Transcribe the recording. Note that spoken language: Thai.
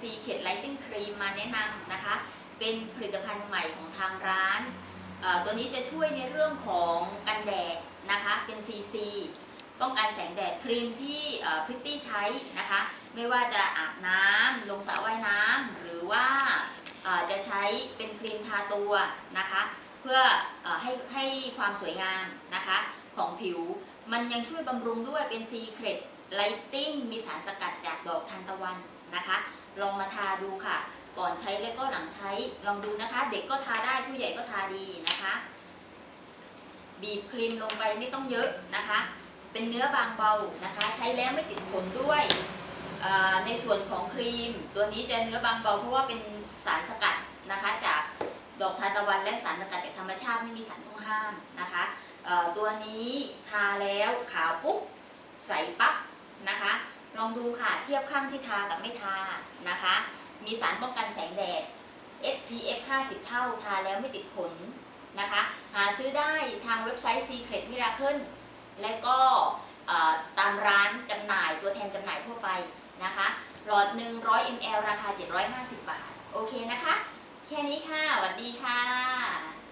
Secret Lighting Cream มมาแนะนำนะคะ เป็นผลิตภัณฑ์ใหม่ของทางร้าน ตัวนี้จะช่วยในเรื่องของกันแดดนะคะ เป็น CC ป้องกันแสงแดดครีมที่พริตตี้ใช้นะคะ ไม่ว่าจะอาบน้ำลงสระว่ายน้ำหรือว่าจะใช้เป็นครีมทาตัวนะคะ เพื่ออให้ให้ความสวยงามนะคะของผิว มันยังช่วยบำรุงด้วยเป็น Secret Lighting มีสารสกัดจากดอกทานตะวันนะคะ ลองมาทาดูค่ะ ก่อนใช้และก็หลังใช้ลองดูนะคะ เด็กก็ทาได้ผู้ใหญ่ก็ทาดีนะคะ บีบครีมลงไปไม่ต้องเยอะนะคะ เป็นเนื้อบางเบานะคะ ใช้แล้วไม่ติดขนด้วยในส่วนของครีม ตัวนี้จะเนื้อบางเบาเพราะว่าเป็นสารสกัดนะคะ จากดอกทานตะวันและสารสกัดจากธรรมชาติไม่มีสารต้องห้ามนะคะตัวนี้ทาแล้วขาวปุ๊บใสปั๊บนะคะ ลองดูค่ะเทียบข้างที่ทากับไม่ทา มีสารป้องกันแสงแดด SPF 50 เท่าทาแล้วไม่ติดขนนะคะ หาซื้อได้ทางเว็บไซต์ Secret Miracle และก็ตามร้านจำหน่ายตัวแทนจำหน่ายทั่วไปนะคะ หลอด 100 ml ราคา 750 บาท โอเคนะคะ แค่นี้ค่ะสวัสดีค่ะ